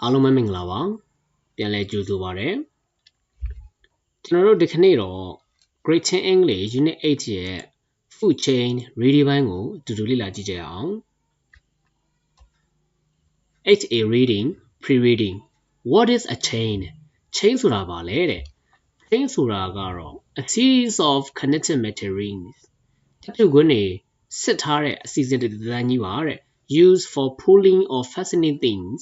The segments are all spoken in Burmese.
အားလုံးပဲမင်္ဂလာပါပြန်လည်ကြိုဆိုပါရစေကျွန်တော်တို့ဒီခနေ့တော့ Great Chain English Unit 8ရဲ့ Food Chain Reading ပိုင်းကိုအတူတူလေ့လာကြည့်ကြရအောင် 8A Reading Pre-reading What is a chain chain ဆိုတာဘာလဲတဲ့ chain ဆိုတာကတော့ a series of connected metal rings တချို့ကွန်းနေစစ်ထားတဲ့အစီအစဉ်တစ်သန်းကြီးပါတဲ့ used for pulling or fastening things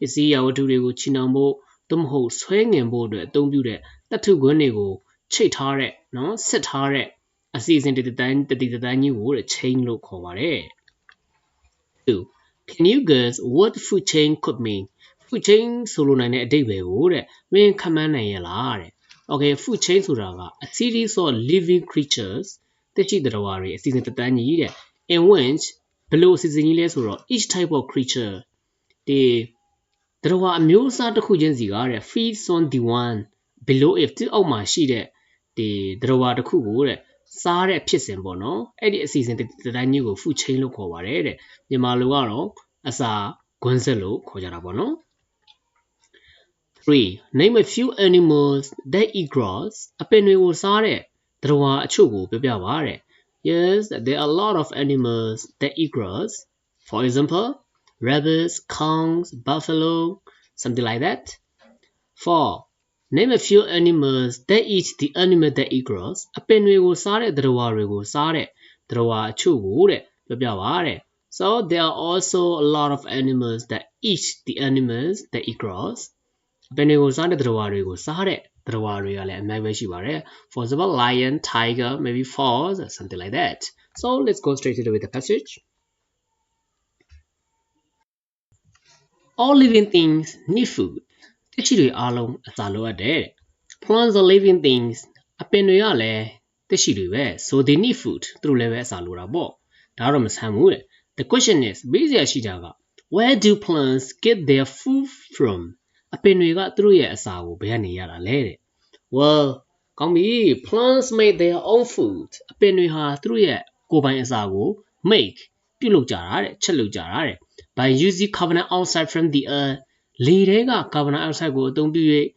ပစ္စည်းရဝတ္ထုတွေကိုချီနှောင်ဖို့သို့မဟုတ်ဆွဲငင်ဖို့အတွက်အသုံးပြုတဲ့တတ်ထုကွန်းတွေကိုချိတ်ထားတဲ့နော်ဆက်ထားတဲ့အစီအစဉ်တတန်းတတိတတန်းကြီးကိုတဲ့ chain လို့ခေါ်ပါတယ်။ 2. Can you guess what food chain could mean? food chain ဆိုလိုနိုင်တဲ့အဓိပ္ပာယ်ကိုတဲ့မင်းခန့်မှန်းနိုင်ရလားတဲ့။ Okay food chain ဆိုတာက a series of living creatures တရှိတရဝါတွေအစီအစဉ်တတန်းကြီးတဲ့ in which ဘယ်လိုအစီအစဉ်ကြီးလဲဆိုတော့ each type of creature ဒီ တရဝါအမျိုးအစားတစ်ခုချင်းစီကတဲ့ feeds on the one below if သူ့အောက်မှာရှိတဲ့ဒီတရဝါတစ်ခုကိုတဲ့စားတဲ့ဖြစ်စဉ်ပေါ့နော်အဲ့ဒီအစီအစဉ်တတိုင်းကြီးကို food chain လို့ခေါ်ပါတယ်တဲ့မြန်မာလိုကတော့အစာခွန်းဆက်လို့ခေါ်ကြတာပေါ့နော် 3. Name a few animals that eat grass အပင်တွေကိုစားတဲ့တရဝါအချို့ကိုပြောပြပါတဲ့ Yes there are a lot of animals that eat grass for example rabbits cows buffalo something like that 4. Name a few animals that eat the animal that eat grass အပင်တွေကိုစားတဲ့တရဝါတွေကိုစားတဲ့တရဝါအချို့ကိုတဲ့ပြောပြပါတဲ့ So there are also a lot of animals that eat the animals that eat grass အပင်တွေကိုစားတဲ့တရဝါတွေကိုစားတဲ့တရဝါတွေကလည်းအများကြီးရှိပါတယ် For example lion tiger maybe fox or something like that So let's go straight to the with the passage All living things need food တချိတွေအားလုံးအစာလိုအပ်တယ် Plants are living things အပင်တွေကလည်းတရှိတွေပဲ so they need food သူတို့လည်းပဲအစာလိုတာပေါ့ဒါတော့မဆန်းဘူးတဲ့ The question is မေးစရာရှိတာက where do plants get their food from အပင်တွေကသူတို့ရဲ့အစာကိုဘယ်ကနေရတာလဲတဲ့ Well ကောင်းပြီ plants make their own food အပင်တွေဟာသူတို့ရဲ့ကိုယ်ပိုင်အစာကို make ပြုလုပ်ကြတာတဲ့ချက်လုပ်ကြတာတဲ့ by using carbon dioxide from the air လေထဲကကာဗွန်ဒိုင်အောက်ဆိုက်ကိုအသုံးပြု၍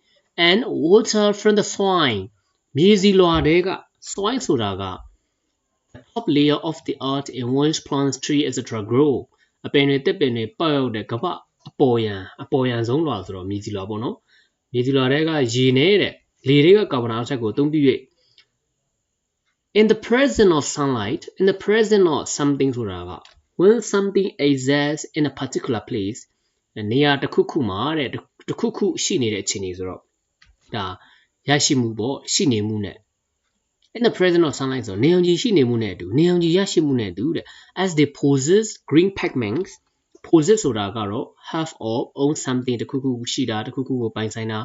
and water from the soil မြေစီလွှာထဲက soil ဆိုတာက the top layer of the earth in which plants trees etc grow အပင်တွေတက်ပင်တွေပေါက်ရောက်တဲ့ကမ္ဘာအပေါ်ယံအပေါ်ယံဆုံးလွှာဆိုတော့မြေစီလွှာပေါ့နော်မြေစီလွှာထဲကရေနေတဲ့လေတွေကကာဗွန်ဒိုင်အောက်ဆိုက်ကိုအသုံးပြု၍ in the presence of sunlight in the presence of something ဆိုတာက when something exists in a particular place နေရာတစ်ခုခုမှာတဲ့တစ်ခုခုရှိနေတဲ့အခြေအနေဆိုတော့ဒါရရှိမှုပေါ့ရှိနေမှုနဲ့ in the presence of sunlight ဆိုနေအောင်ကြီးရှိနေမှုနဲ့အတူနေအောင်ကြီးရရှိမှုနဲ့အတူတဲ့ as they possess green pigments possess ဆိုတာကတော့ have or own something တစ်ခုခုရှိတာတစ်ခုခုကိုပိုင်ဆိုင်တာ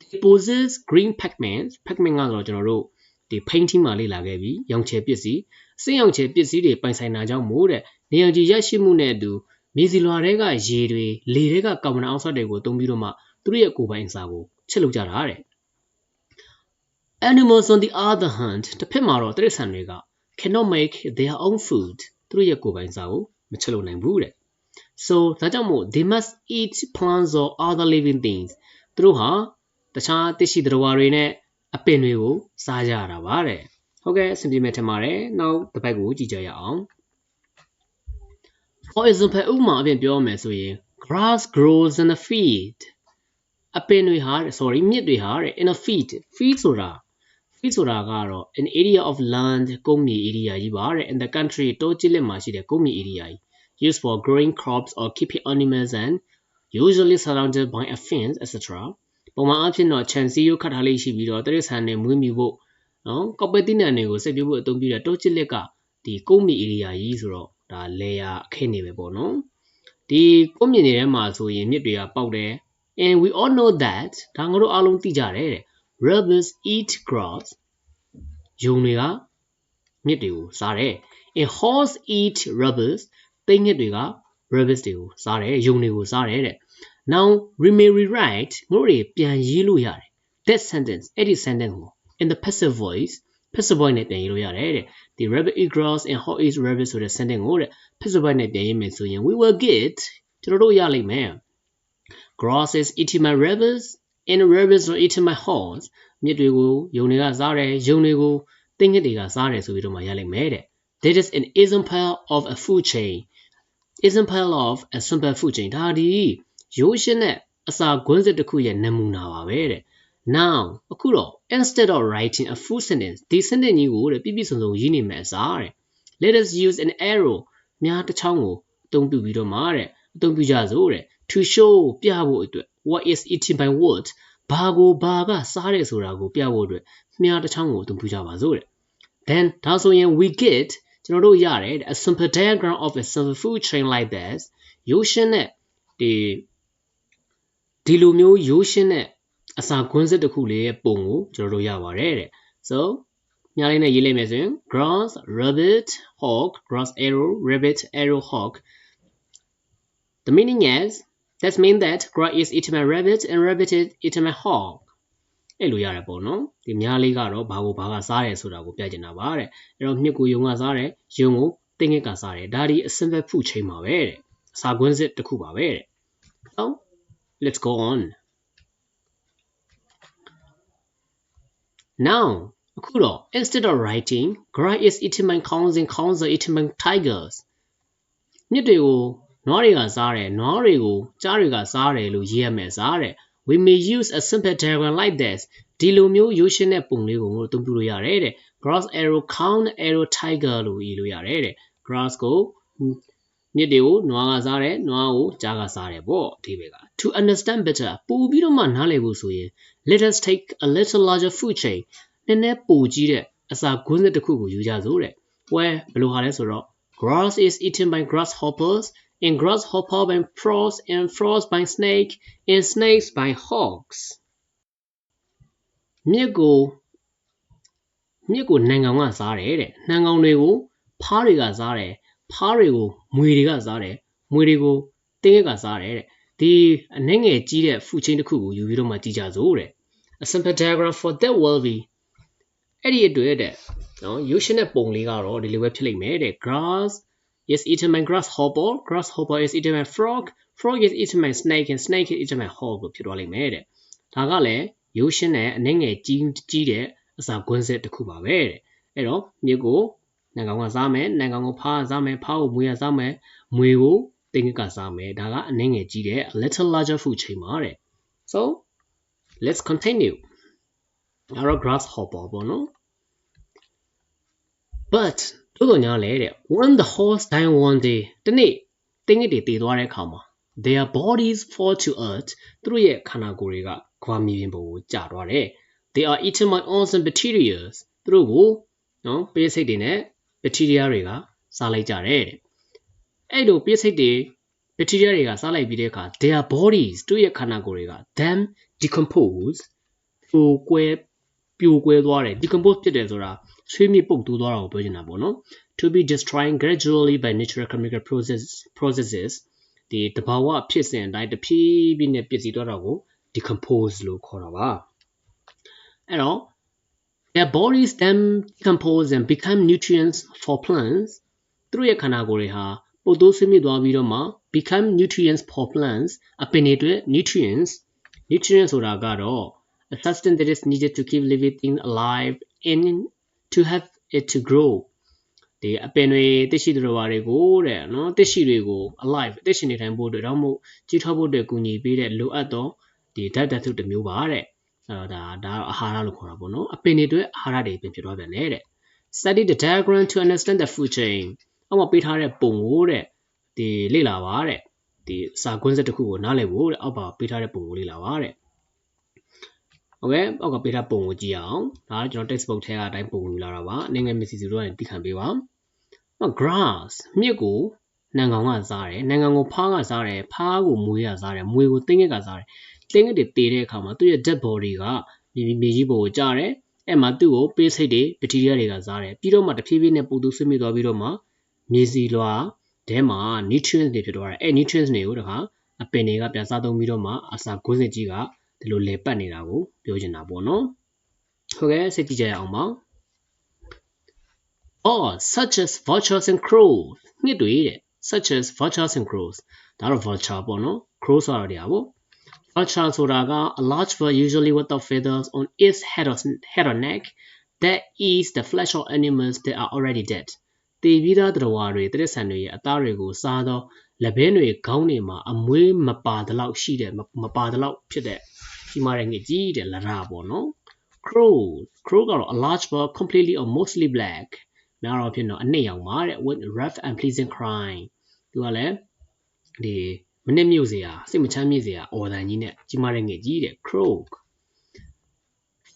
they possess green pigments pigment ကတော့ကျွန်တော်တို့ ဒီ painting မှာလေ့လာခဲ့ပြီးရောင်ချယ်ပစ္စည်းစိတ်ရောင်ချယ်ပစ္စည်းတွေပိုင်ဆိုင်တာကြောင့်မို့တဲ့နေအောင်ကြီးရရှိမှုနဲ့အတူမြေစီလွှာတွေကရေတွေလေတွေကကာဗွန်ဒိုင်အောက်ဆိုက်တွေကိုသုံးပြီးတော့မှသူတို့ရဲ့ကိုယ်ပိုင်အစာကိုချက်လုပ်ကြတာတဲ့ Animals on the other hand တစ်ဖက်မှာတော့တိရစ္ဆာန်တွေက cannot make their own food သူတို့ရဲ့ကိုယ်ပိုင်စာကိုမချက်လုပ်နိုင်ဘူးတဲ့ So ဒါကြောင့်မို့ they must eat plants or other living things သူတို့ဟာတခြားတရှိသတ္တဝါတွေနဲ့ အပင်တွေကိုစားကြရတာပါတဲ့ဟုတ်ကဲ့အဆင်ပြေမဲ့ထင်ပါတယ်နောက်တစ်ပတ်ကိုကြည့်ကြရအောင် For example ဥပမာအပြင်ပြောမယ်ဆိုရင် grass grows in a field အပင်တွေဟာ sorry မြစ်တွေဟာတဲ့ in a field field ဆိုတာ field ဆိုတာကတော့ an area of land ကုန်းမြေ area ကြီးပါတဲ့ in the country တောကျစ်လက်မှာရှိတဲ့ကုန်းမြေ area ကြီး used for growing crops or keeping animals and usually surrounded by a fence etc ပုံမှန်အားဖြင့်တော့ခြံစည်းရိုးခတ်ထားလေးရှိပြီးတော့တိရစ္ဆာန်တွေမွေးမြူဖို့နော်ကောက်ပဲတိနံတွေကိုစိုက်ပျိုးဖို့အသုံးပြုတဲ့တောကျစ်လက်ကဒီကုန်းမြေ area ကြီးဆိုတော့ဒါလေယာအခင်းနေပဲပေါ့နော်ဒီကုန်းမြေတွေထဲမှာဆိုရင်မြစ်တွေကပေါက်တယ် and we all know that ဒါငါတို့အားလုံးသိကြတယ်တဲ့ rabbits eat grass ယုံတွေကမြစ်တွေကိုစားတယ် and horse eat rabbits သိငှက်တွေက rabbits တွေကိုစားတယ်ယုံတွေကိုစားတယ်တဲ့ now we may rewrite ငါတို့တွေပြန်ရေးလို့ရတယ် that sentence အဲ့ဒီ sentence ကို in the passive voice passive voice နဲ့ပြန်ရေးလို့ရတယ်တဲ့ဒီ rabbit eat grass and horse eat rabbit ဆိုတဲ့ sentence ကိုတဲ့ passive voice နဲ့ပြန်ရေးမယ်ဆိုရင် we will get ကျွန်တော်တို့ရလိမ့်မယ် grass is eating my rabbits and rabbits are eating my horse မြစ်တွေကိုယုံတွေကစားတယ်ယုံတွေကိုတင်းငှက်တွေကစားတယ်ဆိုပြီးတော့မှရလိမ့်မယ်တဲ့ that is an example of a food chain example of a simple food chain ဒါဒီ ရိုးရှင်းတဲ့အစာကွင်းစစ်တစ်ခုရဲ့နမူနာပါပဲတဲ့ now အခုတော့ instead of writing a full sentence ဒီ sentence ကြီးကိုတဲ့ပြပြစုံစုံရေးနေမယ်အစားတဲ့ let us use an arrow များတစ်ချောင်းကိုအသုံးပြုပြီးတော့မှတဲ့အသုံးပြုကြစို့တဲ့ to show ပြဖို့အတွက် what is eaten by what ဘာကိုဘာကစားတယ်ဆိုတာကိုပြဖို့အတွက်မြားတစ်ချောင်းကိုအသုံးပြုကြပါစို့တဲ့ then ဒါဆိုရင် we get ကျွန်တော်တို့ရတယ် a simple diagram of a simple food chain like this ရိုးရှင်းတဲ့ဒီ ဒီလိုမျိုးရိုးရှင်းတဲ့အစာကွင်းစစ်တစ်ခုလေးရဲ့ပုံကိုကျွန်တော်တို့ရပါတယ်တဲ့ so ညာလေးနဲ့ရေးလိုက်မယ်ဆိုရင် grass rabbit hawk grass arrow rabbit arrow hawk the meaning is that mean that grass is eating my rabbit and rabbit is eating my hawk အဲ့လိုရတယ်ပေါ့နော်ဒီများလေးကတော့ဘာကိုဘာကစားတယ်ဆိုတာကိုပြချင်တာပါတဲ့အဲ့တော့မြစ်ကိုယုံကစားတယ်ယုံကိုတင်းငစ်ကစားတယ်ဒါဒီအစင်ပဲဖုချိန်ပါပဲတဲ့အစာကွင်းစစ်တစ်ခုပါပဲတဲ့ so let's go on now အခုတော့ instead of writing grass is eating my cows and cows are eating my tigers မြစ်တွေကိုနွားတွေကစားတယ်နွားတွေကိုကြားတွေကစားတယ်လို့ရေးရမယ်စားတဲ့ we may use a simple diagram like this ဒီလိုမျိုးရိုးရှင်းတဲ့ပုံလေးကိုငါတို့အသုံးပြုလို့ရတယ်တဲ့ grass arrow count arrow tiger လို့ရေးလို့ရတယ်တဲ့ grass ကို မြစ်တွေကိုနွားကစားတယ်နွားကိုကြားကစားတယ်ပေါ့အဓိပ္ပာယ်က to understand better ပို့ပြီးတော့မှနားလည်ဖို့ဆိုရင် let us take a little larger food chain နည်းနည်းပိုကြီးတဲ့အစာကွင်းစစ်တစ်ခုကိုယူကြစို့တဲ့ where ဘယ်လိုဟာလဲဆိုတော့ grass is eaten by grasshoppers and grasshopper by frogs and frogs by snake and snakes by hawks မြစ်ကိုမြစ်ကိုနှံကောင်ကစားတယ်တဲ့နှံကောင်တွေကိုဖားတွေကစားတယ် ဖားတွေကိုမွေတွေကစားတယ်မွေတွေကိုတင်းကစားတယ်တဲ့ဒီအနှဲငယ်ကြီးတဲ့ဖူချင်းတစ်ခုကိုယူပြီးတော့မှကြည့်ကြစို့တဲ့ a simple diagram for that will be အဲ့ဒီအတွက်တဲ့နော်ရိုးရှင်းတဲ့ပုံလေးကတော့ဒီလိုပဲဖြစ်လိမ့်မယ်တဲ့ grass is eaten by grasshopper grasshopper is eaten by frog frog is eaten by snake and snake is eaten by hawk လို့ဖြစ်သွားလိမ့်မယ်တဲ့ဒါကလည်းရိုးရှင်းတဲ့အနှဲငယ်ကြီးကြီးတဲ့အစာကွင်းဆက်တစ်ခုပါပဲတဲ့အဲ့တော့မြစ်ကို နံကောင်ကစားမယ်နံကောင်ကိုဖားစားမယ်ဖားကိုမွေးရစားမယ်မွေကိုတင်းကကစားမယ်ဒါကအနှဲငယ်ကြီးတဲ့ little larger food ချိန်ပါတဲ့ so let's continue အဲ့တော့ grasshopper ပေါ့နော် but တို့တော့ညာလဲတဲ့ when the horse died one day တနေ့တင်းငစ်တွေတည်သွားတဲ့အခါမှာ their bodies fall to earth သူတို့ရဲ့ခန္ဓာကိုယ်တွေကကဘာမြေပြင်ပေါ်ကိုကျသွားတယ် they are eaten by awesome bacteria သူတို့ကိုနော်ပေးစိတ်တွေနဲ့ bacteria တွေကစားလိုက်ကြတယ်တဲ့အဲ့လိုပေးစိတ်တွေ bacteria တွေကစားလိုက်ပြီးတဲ့အခါ their bodies သူ့ရဲ့ခန္ဓာကိုယ်တွေက them decompose ပြိုကွဲပြိုကွဲသွားတယ် decompose ဖြစ်တယ်ဆိုတာဆွေးမြေ့ပုတ်တိုးသွားတာကိုပြောချင်တာပေါ့နော် to be destroying gradually by natural chemical process processes ဒီတဘာဝဖြစ်စဉ်အတိုင်းတဖြည်းဖြည်းနဲ့ပြည့်စည်သွားတာကို decompose လို့ခေါ်တာပါအဲ့တော့ their bodies then decompose and become nutrients for plants သူတို့ရဲ့ခန္ဓာကိုယ်တွေဟာပုတ်တိုးဆွေးမြေ့သွားပြီးတော့မှ become nutrients for plants အပင်တွေအတွက် nutrients nutrients ဆိုတာကတော့ a substance that is needed to keep living things alive and to have it to grow ဒီအပင်တွေတက်ရှိတော်ဘာတွေကိုတဲ့နော်တက်ရှိတွေကို alive တက်ရှိနေထိုင်ဖို့အတွက်တော့မို့ကြီးထွားဖို့အတွက်ကူညီပေးတဲ့လိုအပ်သောဒီဓာတ်ဓာတ်ထုတစ်မျိုးပါတဲ့ အဲဒါဒါအာဟာရလို့ခေါ်တာပေါ့နော်အပင်တွေအတွက်အာဟာရတွေပြင်ဖြစ်သွားပြန်တယ်တဲ့ study the diagram to understand the food chain အောက်မှာပေးထားတဲ့ပုံကိုတဲ့ဒီလေ့လာပါတဲ့ဒီစာကွင်းစက်တစ်ခုကိုနားလည်ဖို့တဲ့အောက်ပါပေးထားတဲ့ပုံကိုလေ့လာပါတဲ့โอเคအောက်ကပေးထားပုံကိုကြည့်အောင်ဒါကကျွန်တော် textbook ထဲကအတိုင်းပုံယူလာတာပါနိုင်ငံမစီစီတို့ကနေသိခံပေးပါ grass မြစ်ကိုနံကောင်ကစားတယ်နံကောင်ကိုဖားကစားတယ်ဖားကိုမွေးကစားတယ်မွေးကိုတင်းငက်ကစားတယ် တင်းငက်တွေတေးတဲ့အခါမှာသူ့ရဲ့ dead body ကမြေမြေကြီးပေါ်ကိုကျတယ်အဲ့မှာသူ့ကိုပေးစိတ်တွေဘက်တီးရီးယားတွေကစားတယ်ပြီးတော့မှတဖြည်းဖြည်းနဲ့ပူသူဆွေးမြေ့သွားပြီးတော့မှမြေစီလွှာထဲမှာ nutrients တွေဖြစ်သွားတယ်အဲ့ nutrients တွေကိုတခါအပင်တွေကပြန်စားသုံးပြီးတော့မှအစာကွင်းစစ်ကြီးကဒီလိုလေပတ်နေတာကိုပြောချင်တာပေါ့နော်ဟုတ်ကဲ့စိတ်ကြည့်ကြရအောင်ပါ or such as vultures and crows ညစ်တွေတဲ့ such as vultures and crows ဒါတော့ vulture ပေါ့နော် crows ဆိုတာတရားပေါ့ vulture ဆိုတာက a large bird usually without feathers on its head or head or neck that eats the flesh of animals that are already dead တေပြီးသားတရဝါတွေတိရစ္ဆာန်တွေရဲ့အသားတွေကိုစားသောလက်ဘင်းတွေခေါင်းတွေမှာအမွေးမပါတလောက်ရှိတဲ့မပါတလောက်ဖြစ်တဲ့ကြီးမားတဲ့ငှက်ကြီးတဲ့လရပေါ့နော် crow crow ကတော့ a large bird completely or mostly black များတော့ဖြစ်တော့အနှစ်ရောင်ပါတဲ့ with rough and pleasing cry သူကလည်းဒီ မနစ်မြုပ်စရာစိတ်မချမ်းမြေ့စရာအော်တန်ကြီးနဲ့ကြီးမားတဲ့ငှက်ကြီးတဲ့ crow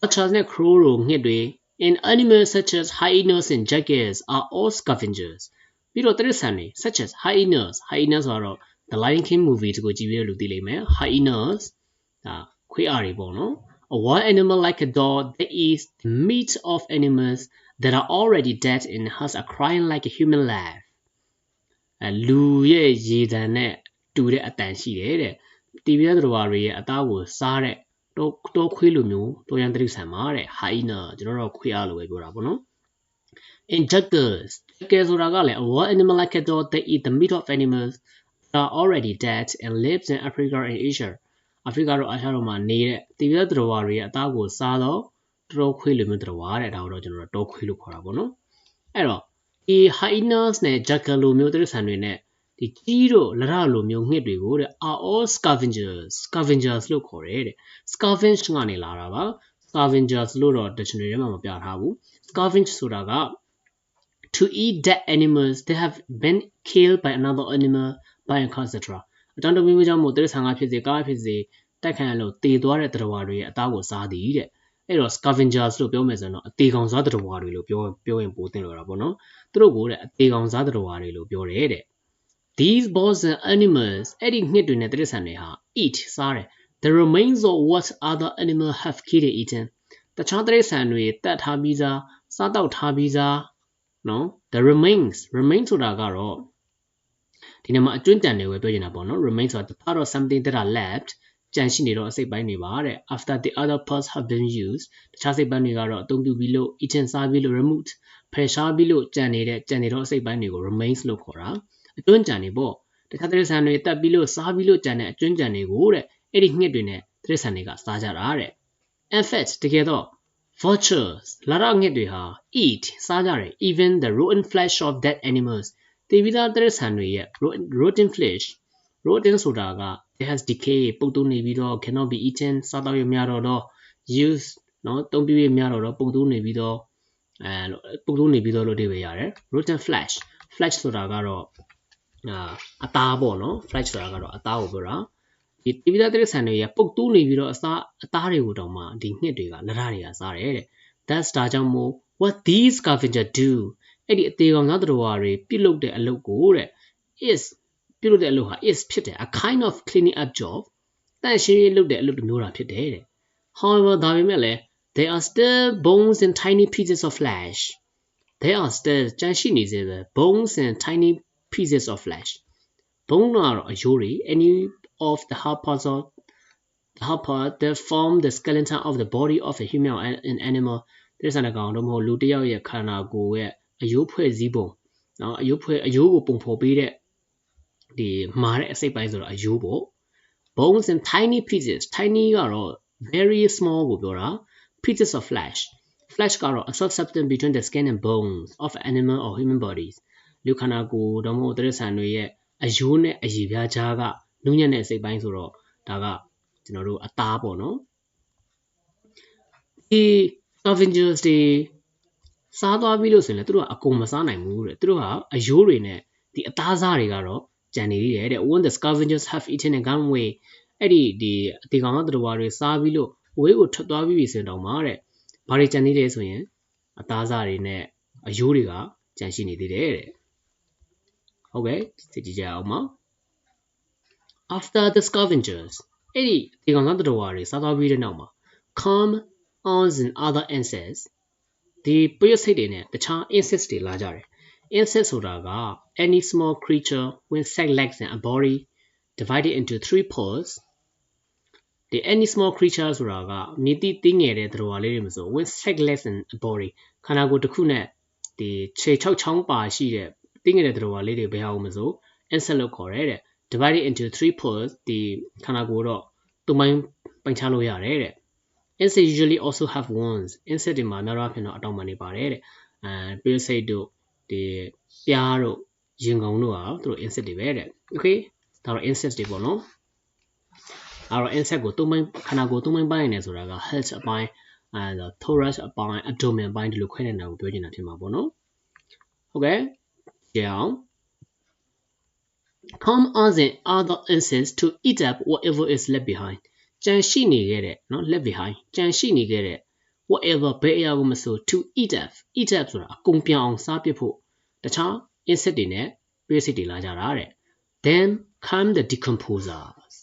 Vultures နဲ့ crow တို့ငှက်တွေ in animals such as hyenas and jackals are all scavengers ပြီးတော့တိရစ္ဆာန်တွေ such as hyenas hyenas ဆိုတော့ the lion king movie တကိုကြည့်ပြီးတော့လူသိလိမ့်မယ် hyenas ဒါခွေးအားတွေပေါ့နော် a wild animal like a dog that eats the meat of animals that are already dead and has a crying like a human laugh အဲလူရဲ့ရေတံနဲ့ တူတဲ့အတန်ရှိတယ်တဲ့တီဗီရသတော်တွေရဲ့အသားကိုစားတဲ့တောတောခွေးလိုမျိုးတောရန်တိရစ္ဆာန်မှာတဲ့ hyena ကျွန်တော်တို့ခွေးအားလိုပဲပြောတာပေါ့နော် in jackals jackals ဆိုတာကလည်း a wild animal like a dog that eat the meat of animals that are already dead and lives in Africa and Asia အာဖရိကတို့အာရှတို့မှာနေတဲ့တီဗီရသတော်တွေရဲ့အသားကိုစားတော့တောခွေးလိုမျိုးတော်တဲ့ဒါတော့ကျွန်တော်တို့တောခွေးလို့ခေါ်တာပေါ့နော်အဲ့တော့ဒီ hyenas နဲ့ jackal လိုမျိုးတိရစ္ဆာန်တွေနဲ့ ဒီကြီးတို့လရလိုမျိုးငှက်တွေကိုတဲ့ are all scavengers scavengers လို့ခေါ်တယ်တဲ့ scavenge ကနေလာတာပါ scavengers လို့တော့ dictionary ထဲမှာမပြထားဘူး scavenge ဆိုတာက to eat dead animals that have been killed by another animal by a etc အတန်းတမီမျိုးကြောင့်မို့တိရစ္ဆာန်ကဖြစ်စေကားဖြစ်စေတိုက်ခိုက်လို့တည်သွားတဲ့တရဝါတွေရဲ့အသားကိုစားသည်တဲ့အဲ့တော့ scavengers လို့ပြောမယ်ဆိုရင်တော့အသေးကောင်စားတရဝါတွေလို့ပြောပြောရင်ပိုတင်လို့တာပေါ့နော်သူတို့ကိုတဲ့အသေးကောင်စားတရဝါတွေလို့ပြောတယ်တဲ့ These birds and animals အဲ့ဒီငှက်တွေနဲ့တိရစ္ဆာန်တွေဟာ eat စားတယ် the remains of what other animal have killed and eaten တခြားတိရစ္ဆာန်တွေတတ်ထားပြီးသားစားတော့ထားပြီးသားနော် the remains remain ဆိုတာကတော့ဒီနေ့မှာအကျွင့်တန်တွေပဲပြောနေတာပေါ့နော် remain ဆိုတာ the part of something that are left ကြံရှိနေတော့အစိတ်ပိုင်းတွေပါတဲ့ after the other parts have been used တခြားစိတ်ပိုင်းတွေကတော့အသုံးပြုပြီးလို့ eaten စားပြီးလို့ removed ဖယ်ရှားပြီးလို့ကြံနေတဲ့ကြံနေတော့အစိတ်ပိုင်းတွေကို remains လို့ခေါ်တာ အကျွန်းကြံတွေပေါ့တခါတရဆန်တွေတက်ပြီးလို့စားပြီးလို့ကြံတဲ့အကျွန်းကြံတွေကိုတဲ့အဲ့ဒီငှက်တွေနဲ့တရဆန်တွေကစားကြတာတဲ့ in fact တကယ်တော့ vultures လာရငှက်တွေဟာ eat စားကြတယ် even the rotten flesh of dead animals တေဗီသားတရဆန်တွေရဲ့ rotten flesh rotten ဆိုတာက it has decay ပုတ်တိုးနေပြီးတော့ cannot be eaten စားတော့ရများတော့တော့ use နော်တုံးပြည့်များတော့တော့ပုတ်တိုးနေပြီးတော့အဲလို့ပုတ်တိုးနေပြီးတော့လို့အဓိပ္ပာယ်ရတယ် rotten flesh flesh ဆိုတာကတော့ အာအသားပေါ့နော် flash ဆိုတာကတော့အသားကိုပြောတာဒီတိပိသားတိရစ္ဆာန်တွေရပုတ်တူးနေပြီးတော့အစားအသားတွေကိုတောင်မှဒီငှက်တွေကလရတွေကစားတယ်တဲ့ that's ဒါကြောင့်မို့ what these scavenger do အဲ့ဒီအသေးကောင်သားတော်ဝါတွေပြုတ်လုတဲ့အလုပ်ကိုတဲ့ is ပြုတ်လုတဲ့အလုပ်ဟာ is ဖြစ်တယ် a kind of cleaning up job တန့်ရှင်းရေးလုပ်တဲ့အလုပ်တစ်မျိုးတာဖြစ်တယ်တဲ့ however ဒါပေမဲ့လည်း there are still bones and tiny pieces of flesh there are still ကြန့်ရှိနေစေပဲ bones and tiny pieces of flesh. Bone or jewelry, any of the hard parts of the hard part that form the skeleton of the body of a human or an animal တိရစ္ဆာန်တစ်ကောင်တို့မဟုတ်လူတစ်ယောက်ရဲ့ခန္ဓာကိုယ်ရဲ့အယိုးဖွဲ့စည်းပုံနော်အယိုးဖွဲ့အယိုးကိုပုံဖော်ပေးတဲ့ဒီမာတဲ့အစိတ်ပိုင်းဆိုတော့အယိုးပေါ့ bones and tiny pieces tiny ကတော့ very small ကိုပြောတာ pieces of flesh. Flesh ကတော့ a soft substance between the skin and bones of animal or human bodies. လူခန္ဓာကိုယ်တော့မဟုတ်တိရစ္ဆာန်တွေရဲ့အယိုးနဲ့အရည်ပြားကြားကနုညံ့တဲ့အစိတ်ပိုင်းဆိုတော့ဒါကကျွန်တော်တို့အသားပေါ့နော်ဒီ scavengers တွေစားသွားပြီလို့ဆိုရင်လည်းသူတို့ကအကုန်မစားနိုင်ဘူးတဲ့သူတို့ကအယိုးတွေနဲ့ဒီအသားစားတွေကတော့ကြံနေသေးတယ်တဲ့ when the scavengers have eaten and gone away အဲ့ဒီဒီအတေကောင်သောတတော်တွေစားပြီးလို့အဝေးကိုထွက်သွားပြီးပြီဆိုရင်တော့မှတဲ့ဘာတွေကြံနေတယ်ဆိုရင်အသားစားတွေနဲ့အယိုးတွေကကြံရှိနေသေးတယ်တဲ့ ဟုတ်ကဲ့သိကြကြအောင်ပါ after the scavengers အဲ့ဒီဒီကောင်သားတော်တွေစားသွားပြီးတဲ့နောက်မှာ come ants and other insects ဒီပရိစိတ်တွေနဲ့တခြား insects တွေလာကြတယ် insect ဆိုတာက any small creature with six legs and a body divided into three parts ဒီ any small creature ဆိုတာကမြည်တိတင်းငယ်တဲ့တော်လေးတွေမဆို with six legs and a body ခန္ဓာကိုယ်တစ်ခုနဲ့ဒီခြေ6ချောင်းပါရှိတဲ့ တင်းငယ်တဲ့တော်လေးတွေဘယ်ဟာမဆို insect လို့ခေါ်ရဲတဲ့ divided into three parts ဒီခန္ဓာကိုယ်တော့သုံးပိုင်းပိုင်းခြားလို့ရတယ်တဲ့ insect usually also have wands insect တွေမှာများတော့အဖြစ်တော့အတောင်ပံနေပါတယ်တဲ့အဲ parasite တို့ဒီပြားတို့ရင်ကုန်တို့ဟာသူတို့ insect တွေပဲတဲ့ okay ဒါတော့ insect တွေပေါ့နော်အဲ့တော့ insect ကိုသုံးပိုင်းခန္ဓာကိုယ်သုံးပိုင်းပိုင်းနေဆိုတာက health အပိုင်းအဲ thorax အပိုင်း abdomen အပိုင်းဒီလိုခွဲနေတာကိုပြောချင်တာဖြစ်မှာပေါ့နော်ဟုတ်ကဲ့ down. Come on in other instance to eat up whatever is left behind. ကြံရှိနေခဲ့တဲ့နော် left behind ကြံရှိနေခဲ့တဲ့ whatever ဘယ်အရာကိုမဆို to eat up eat up ဆိုတာအကုန်ပြောင်းအောင်စားပစ်ဖို့တခြား insect တွေနဲ့ parasite တွေလာကြတာတဲ့ then come the decomposers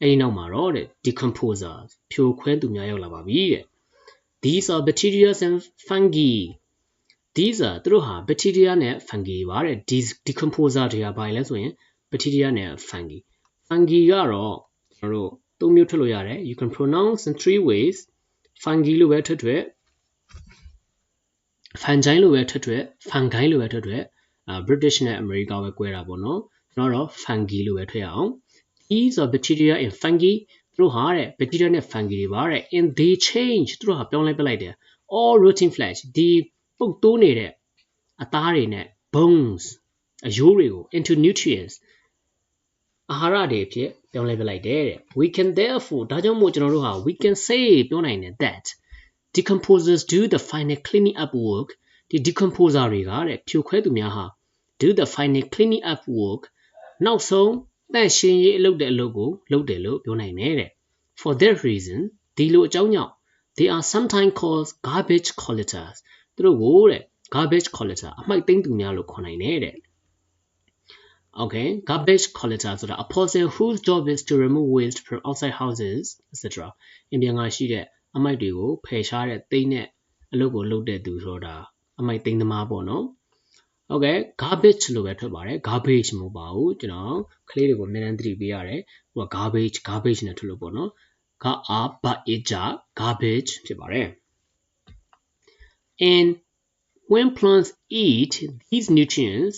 အဲဒီနောက်မှာတော့တဲ့ decomposers ဖြိုခွဲသူများရောက်လာပါပြီတဲ့ these are bacteria and fungi these are သူတို့ဟာ bacteria နဲ့ fungi ပါတဲ့ these decomposer တွေကဘာလဲဆိုရင် bacteria နဲ့ fungi fungi ကတော့ကျွန်တော်တို့သုံးမျိုးထွက်လို့ရတယ် you can pronounce in three ways fungi လို့ပဲထွက်ထွက် fungi လို့ပဲထွက်ထွက် fungi လို့ပဲထွက်ထွက်အာ British နဲ့ America ပဲ꿰တာပေါ့နော်ကျွန်တော်တော့ fungi လို့ပဲထွက်ရအောင် these are bacteria in fungi သူတို့ဟာတဲ့ bacteria နဲ့ fungi တွေပါတဲ့ in they change သူတို့ဟာပြောင်းလဲပလိုက်တယ် all rotting flesh ဒီ ပုတ်တိုးနေတဲ့အသားတွေနဲ့ bones အရိုးတွေကို into nutrients အာဟာရတွေအဖြစ်ပြောင်းလဲပလိုက်တယ်တဲ့ we can therefore ဒါကြောင့်မို့ကျွန်တော်တို့ဟာ we can say ပြောနိုင်တယ် that decomposers do the final cleaning up work ဒီ decomposer တွေကတဲ့ဖြိုခွဲသူများဟာ do the final cleaning up work နောက်ဆုံးတန့်ရှင်းရေးအလုပ်တဲ့အလုပ်ကိုလုပ်တယ်လို့ပြောနိုင်တယ်တဲ့ for that reason ဒီလိုအကြောင်းကြောင့် they are sometimes called garbage collectors သူတို့ကိုတဲ့ garbage collector အမှိုက်သိမ်းသူများလို့ခေါ်နိုင်တယ်တဲ့ Okay, garbage collector ဆိုတာ a person whose job is to remove waste from outside houses etc. အင်ပြန်ကရှိတဲ့အမိုက်တွေကိုဖယ်ရှားတဲ့သိမ်းတဲ့အလုပ်ကိုလုပ်တဲ့သူဆိုတာအမိုက်သိမ်းသမားပေါ့နော်။ Okay, garbage လို့ပဲထွက်ပါတယ် garbage မဟုတ်ပါဘူးကျွန်တော်ကလေးတွေကိုအများအားသတိပေးရတယ်။ဟိုက garbage garbage နဲ့ထွက်လို့ပေါ့နော်။ ga a ba ija garbage ဖြစ်ပါတယ်။ and when plants eat these nutrients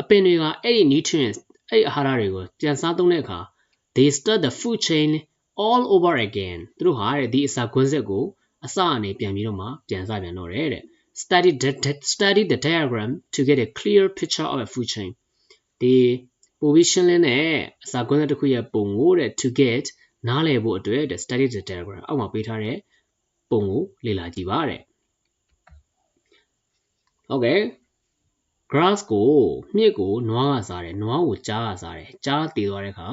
အပင်တွေကအဲ့ဒီ nutrients အဲ့အာဟာရတွေကိုပြန်စားသုံးတဲ့အခါ they start the food chain all over again သူတို့ဟာတဲ့ဒီအစာကွင်းဆက်ကိုအစအနေပြန်ပြီးတော့မှပြန်စပြန်တော့တယ်တဲ့ study the, study the diagram to get a clear picture of a food chain ဒီ position လင်းနဲ့အစာကွင်းဆက်တစ်ခုရဲ့ပုံကိုတဲ့ to get နားလည်ဖို့အတွက်တဲ့ study the diagram အောက်မှာပေးထားတဲ့ပုံကိုလေ့လာကြည့်ပါတဲ့ ဟုတ်ကဲ့ grass ကိုမြစ်ကိုနွားကစားတယ်နွားကိုကြားကစားတယ်ကြားတည်သွားတဲ့အခါ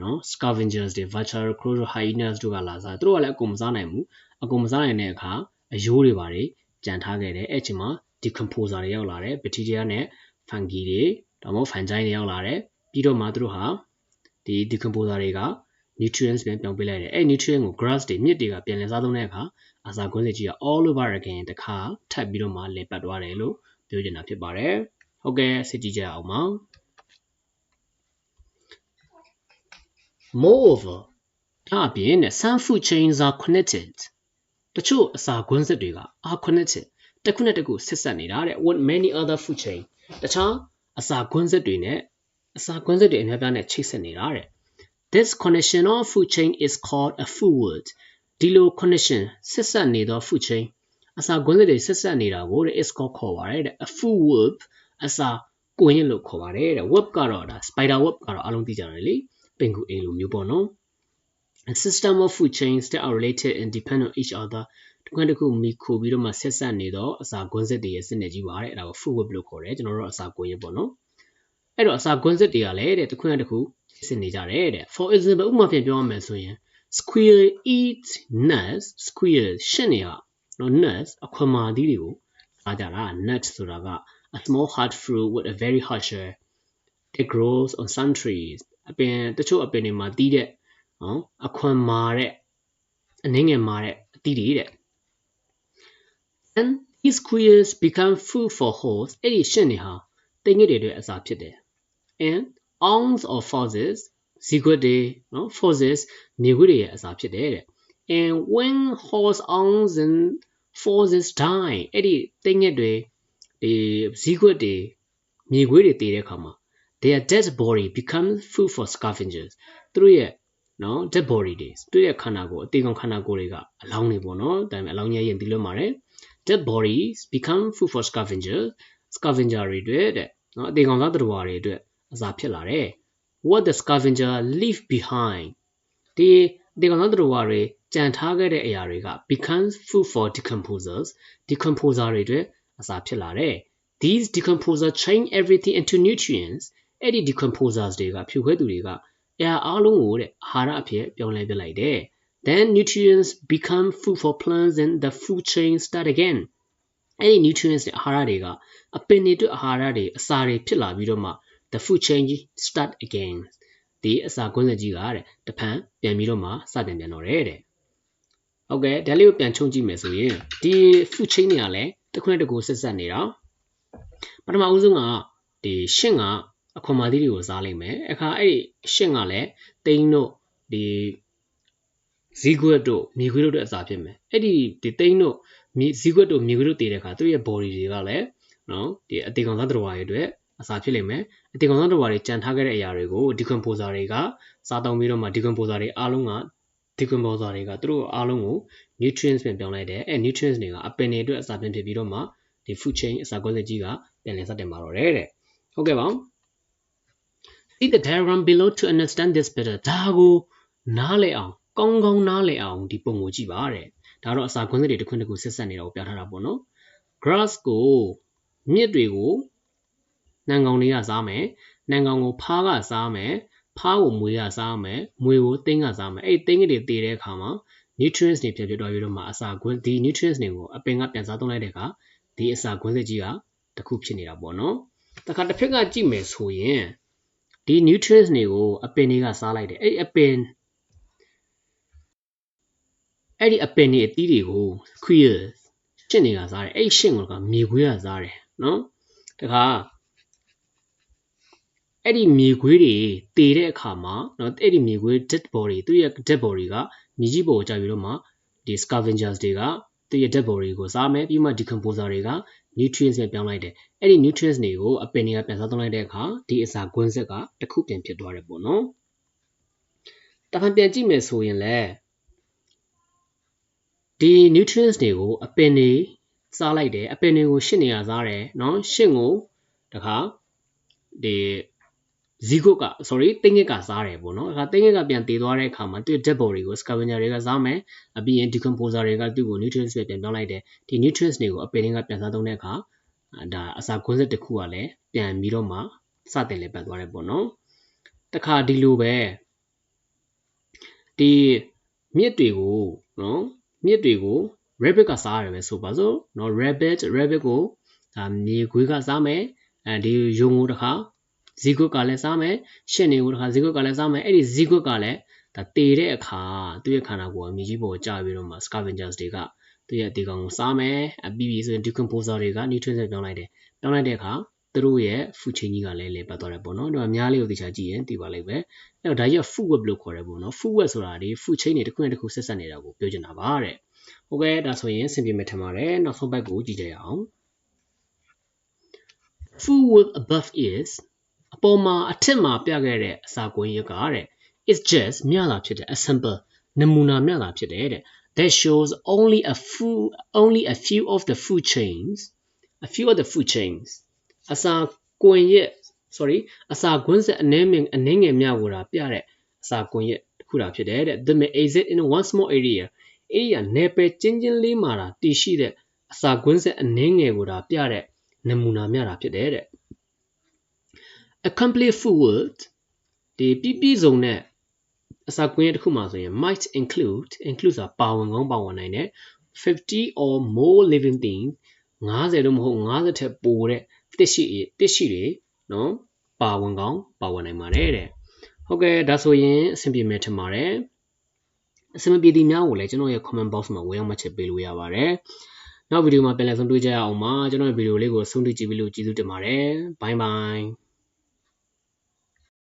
နော် scavengers တွေ vulture crow hyenas တို့ကလာစားသူတို့ကလည်းအကုန်မစားနိုင်ဘူးအကုန်မစားနိုင်တဲ့အခါအယိုးတွေပါတယ်ကြံထားခဲ့တယ်အဲ့ချိန်မှာ decomposer တွေရောက်လာတယ် bacteria နဲ့ fungi တွေဒါမှမဟုတ် fungi တွေရောက်လာတယ်ပြီးတော့မှသူတို့ဟာဒီ decomposer တွေက nutrients ပြန်ပြောင်းပေးလိုက်တယ်အဲ့ nutrient ကို grass တွေမြစ်တွေကပြန်လည်စားသုံးတဲ့အခါ အစာကွင်းစစ်ကြီးက all over again တခါထပ်ပြီးတော့မှလည်ပတ်သွားတယ်လို့ပြောချင်တာဖြစ်ပါတယ်ဟုတ်ကဲ့စစ်ကြည့်ကြအောင်ပါ moreover ဒါအပြင် some food chains are connected တချို့အစာကွင်းစစ်တွေက are connected တစ်ခုနဲ့တစ်ခုဆက်ဆက်နေတာတဲ့ with many other food chain တခြားအစာကွင်းစစ်တွေနဲ့အစာကွင်းစစ်တွေအများပြားနဲ့ချိတ်ဆက်နေတာတဲ့ this connection of food chain is called a food word ဒီလို connection ဆက်ဆက်နေသော food chain အစာကွင်းစစ်တွေဆက်ဆက်နေတာကိုတဲ့ is called ခေါ်ပါတယ်တဲ့ a food web အစာကွင်းလို့ခေါ်ပါတယ်တဲ့ web ကတော့ဒါ spider web ကတော့အားလုံးသိကြတယ်လေပင်ကူအိမ်လိုမျိုးပေါ့နော် a system of food chains that are related and depend on each other တခွန်းတစ်ခုမိခိုပြီးတော့မှဆက်ဆက်နေတော့အစာကွင်းစစ်တွေရဲ့စနစ်ကြီးပါတယ်အဲ့ဒါကို food web လို့ခေါ်တယ်ကျွန်တော်တို့အစာကွင်းပေါ့နော်အဲ့တော့အစာကွင်းစစ်တွေကလည်းတဲ့တခွန်းတစ်ခုစစ်နေကြတယ်တဲ့ for example ဥပမာဖြင့်ပြောရမယ်ဆိုရင် squirrel eat nuts squirrel ရှင့်နေရနော် nuts အခွန်မာသီးတွေကိုစားကြတာ nuts ဆိုတာက a small hard fruit with a very hard shell that grows on some trees အပင်တချို့အပင်တွေမှာတီးတဲ့နော်အခွန်မာတဲ့အနှင်းငယ်မာတဲ့အတီးတွေတဲ့ and these squirrels become food for horse အဲ့ဒီရှင့်တွေဟာတိမ်ငစ်တွေအတွက်အစာဖြစ်တယ် and owls or foxes ဇီကွက်တွေနော် foxes မြေခွေးတွေရဲ့အစာဖြစ်တယ်တဲ့ and when horse owls and foxes die အဲ့ဒီတိမ်ငစ်တွေဒီဇီကွက်တွေမြေခွေးတွေတည်တဲ့အခါမှာ their dead body becomes food for scavengers သူတို့ရဲ့နော် dead body တွေသူ့ရဲ့ခန္ဓာကိုယ်အသေးကောင်ခန္ဓာကိုယ်တွေကအလောင်းတွေပေါ့နော်ဒါပေမဲ့အလောင်းကြီးရင်ဒီလိုမှာတယ် dead bodies become food for scavengers scavenger တွေအတွက်တဲ့နော်အသေးကောင်သားသတ္တဝါတွေအတွက်အစာဖြစ်လာတယ် what the scavenger leave behind ဒီအသေးကောင်သားသတ္တဝါတွေကြံထားခဲ့တဲ့အရာတွေက becomes food for decomposers decomposer တွေအတွက်အစာဖြစ်လာတယ် these decomposer change everything into nutrients အဲ့ဒီ decomposers တွေကဖြိုခွဲသူတွေကအရာအလုံးကိုတဲ့အာဟာရအဖြစ်ပြောင်းလဲပြလိုက်တယ် then nutrients become food for plants and the food chain start again အဲ့ဒီ nutrients တွေအာဟာရတွေကအပင်တွေအတွက်အာဟာရတွေအစာတွေဖြစ်လာပြီးတော့မှ the food chain start again ဒီအစာကွင်းဆက်ကြီးကတဲ့တဖန်ပြန်ပြီးတော့မှစတင်ပြန်တော့တယ်တဲ့ဟုတ်ကဲ့ဒါလေးကိုပြန်ချုံကြည့်မယ်ဆိုရင်ဒီ food chain တွေကလည်းတစ်ခုနဲ့တစ်ခုဆက်ဆက်နေတာပထမဦးဆုံးကဒီရှင့်ကအခွန်မာသီးတွေကိုစားလိုက်မယ်အခါအဲ့ဒီရှင့်ကလည်းတိန်းတို့ဒီဇီကွက်တို့မြေခွေးတို့အတွက်အစာဖြစ်မယ်အဲ့ဒီဒီတိန်းတို့မြေဇီကွက်တို့မြေခွေးတို့တည်တဲ့အခါသူ့ရဲ့ body တွေကလည်းနော်ဒီအတေကောင်သားတော်ဝါတွေအတွက်အစာဖြစ်လိမ့်မယ် အတေကောင်သားတော်ဝါတွေကြံထားခဲ့တဲ့အရာတွေကို decomposer တွေကစားတောင်းပြီးတော့မှ decomposer တွေအားလုံးက decomposer တွေကသူတို့အားလုံးကို nutrients ပြန်ပြောင်းလိုက်တယ်အဲ nutrients တွေကအပင်တွေအတွက်အစာပြန်ဖြစ်ပြီးတော့မှဒီ food chain အစာကွက်စစ်ကြီးကပြန်လည်စတင်ပါတော့တယ်တဲ့ဟုတ်ကဲ့ပါ See the diagram below to understand this better ဒါကိုနားလည်အောင်ကောင်းကောင်းနားလည်အောင်ဒီပုံကိုကြည့်ပါတဲ့ဒါတော့အစာကွင်းစစ်တွေတစ်ခွန်းတစ်ခုဆက်ဆက်နေတာကိုပြထားတာပေါ့နော် grass ကိုမြစ်တွေကို နှံကောင်တွေကစားမယ်နှံကောင်ကိုဖားကစားမယ်ဖားကိုမွေးကစားမယ်မွေကိုတင်းကစားမယ်အဲ့တင်းကတွေတည်တဲ့အခါမှာ nutrients တွေဖြစ်ဖြစ်တော့ပြီးတော့မှအစာကွင်းဒီ nutrients တွေကိုအပင်ကပြန်စားသုံးလိုက်တဲ့အခါဒီအစာကွင်းစစ်ကြီးကတစ်ခုဖြစ်နေတာပေါ့နော်တခါတစ်ဖက်ကကြည့်မယ်ဆိုရင်ဒီ nutrients တွေကိုအပင်တွေကစားလိုက်တယ်အဲ့ဒီအပင်အဲ့ဒီအပင်တွေအသီးတွေကို queer ရှင့်တွေကစားတယ်အဲ့ဒီရှင့်ကမြေခွေးကစားတယ်နော်တခါ အဲ့ဒီမြေခွေးတွေတည်တဲ့အခါမှာနော်အဲ့ဒီမြေခွေး dead body သူ့ရဲ့ dead body ကမြေကြီးပေါ်ကိုကြာပြီးတော့မှဒီ scavengers တွေကသူ့ရဲ့ dead body ကိုစားမယ်ပြီးမှ decomposer တွေက nutrients နဲ့ပြောင်းလိုက်တယ်အဲ့ဒီ nutrients တွေကိုအပင်တွေကပြန်စားသုံးလိုက်တဲ့အခါဒီအစာကွင်းဆက်ကတစ်ခုပြန်ဖြစ်သွားတယ်ပေါ့နော်တဖန်ပြန်ကြည့်မယ်ဆိုရင်လည်းဒီ nutrients တွေကိုအပင်တွေစားလိုက်တယ်အပင်တွေကိုရှစ်နေရစားတယ်เนาะရှစ်ကိုတခါဒီ ဇီဂုတ်က sorry တင်းငစ်ကစားတယ်ပေါ့နော်အခါတင်းငစ်ကပြန်တည်သွားတဲ့အခါမှာသူ့ dead body ကို scavenger တွေကစားမယ်အပြီးရင် decomposer တွေကသူ့ကို nutrients တွေပြန်ပြောင်းလိုက်တယ်ဒီ nutrients တွေကိုအပင်တွေကပြန်စားသုံးတဲ့အခါဒါအစာကွင်းစစ်တစ်ခုကလည်းပြန်ပြီးတော့မှစတင်လေပတ်သွားတယ်ပေါ့နော်တခါဒီလိုပဲဒီမြစ်တွေကိုနော်မြစ်တွေကို rabbit ကစားရတယ်ပဲဆိုပါစို့နော် rabbit rabbit ကိုဒါမြေခွေးကစားမယ်အဲဒီယုံကိုတခါ ဇီကွက်ကလည်းစားမယ်ရှင့်နေကိုတခါဇီကွက်ကလည်းစားမယ်အဲ့ဒီဇီကွက်ကလည်းဒါတည်တဲ့အခါသူ့ရဲ့ခန္ဓာကိုယ်ကမြေကြီးပေါ်ကျပြီးတော့မှ scavengers တွေကသူ့ရဲ့အတီကောင်ကိုစားမယ်အပြီးပြီဆိုရင် decomposer တွေက nutrients ပြောင်းလိုက်တယ်ပြောင်းလိုက်တဲ့အခါသူတို့ရဲ့ food chain ကြီးကလည်းလဲပတ်သွားတယ်ပေါ့နော်။ဒါအများလေးကိုသိချာကြည့်ရင်သိပါလိမ့်မယ်။အဲ့တော့ဒါကြီးက food web လို့ခေါ်တယ်ပေါ့နော်။ food web ဆိုတာဒီ food chain တွေတစ်ခုနဲ့တစ်ခုဆက်ဆက်နေတာကိုပြောချင်တာပါတဲ့။ဟုတ်ကဲ့ဒါဆိုရင်ဆင်ပြေမယ်ထင်ပါတယ်။နောက်ဆုံးဘက်ကိုကြည့်ကြရအောင်။ food web above is အပေါ်မှာအထက်မှာပြခဲ့တဲ့အစာကွင်းရက်ကတဲ့ it's just မျှတာဖြစ်တယ် a sample နမူနာမျှတာဖြစ်တယ်တဲ့ that shows only a few only a few of the food chains a few of the food chains အစာကွန်ရက် sorry အစာကွင်းဆက်အနှဲငယ်အနှဲငယ်များကိုတာပြတဲ့အစာကွန်ရက်တစ်ခုတာဖြစ်တယ်တဲ့ the may exist in one small area area နယ်ပယ်ချင်းချင်းလေးမှာတာတည်ရှိတဲ့အစာကွင်းဆက်အနှဲငယ်ကိုတာပြတဲ့နမူနာများတာဖြစ်တယ်တဲ့ a complete full word ဒီပြည့်ပြည့်စုံတဲ့အစာကွင်းတစ်ခုမှာဆိုရင် might include include ဆိုတာပါဝင်ကောင်းပါဝင်နိုင်တဲ့50 or more living things 50တော့မဟုတ်50ထက်ပိုတဲ့တစ်ရှိတစ်ရှိတွေနော်ပါဝင်ကောင်းပါဝင်နိုင်ပါတယ်တဲ့ဟုတ်ကဲ့ဒါဆိုရင်အဆင်ပြေမယ်ထင်ပါတယ်အဆင်မပြေသည်များကိုလည်းကျွန်တော်ရဲ့ comment box မှာဝင်ရောက်မှတ်ချက်ပေးလို့ရပါတယ်နောက်ဗီဒီယိုမှာပြန်လည်ဆုံးတွေ့ကြရအောင်ပါကျွန်တော်ရဲ့ဗီဒီယိုလေးကိုဆုံးဖြတ်ကြည့်ပြီးလို့ကျေးဇူးတင်ပါတယ်ဘိုင်ဘိုင်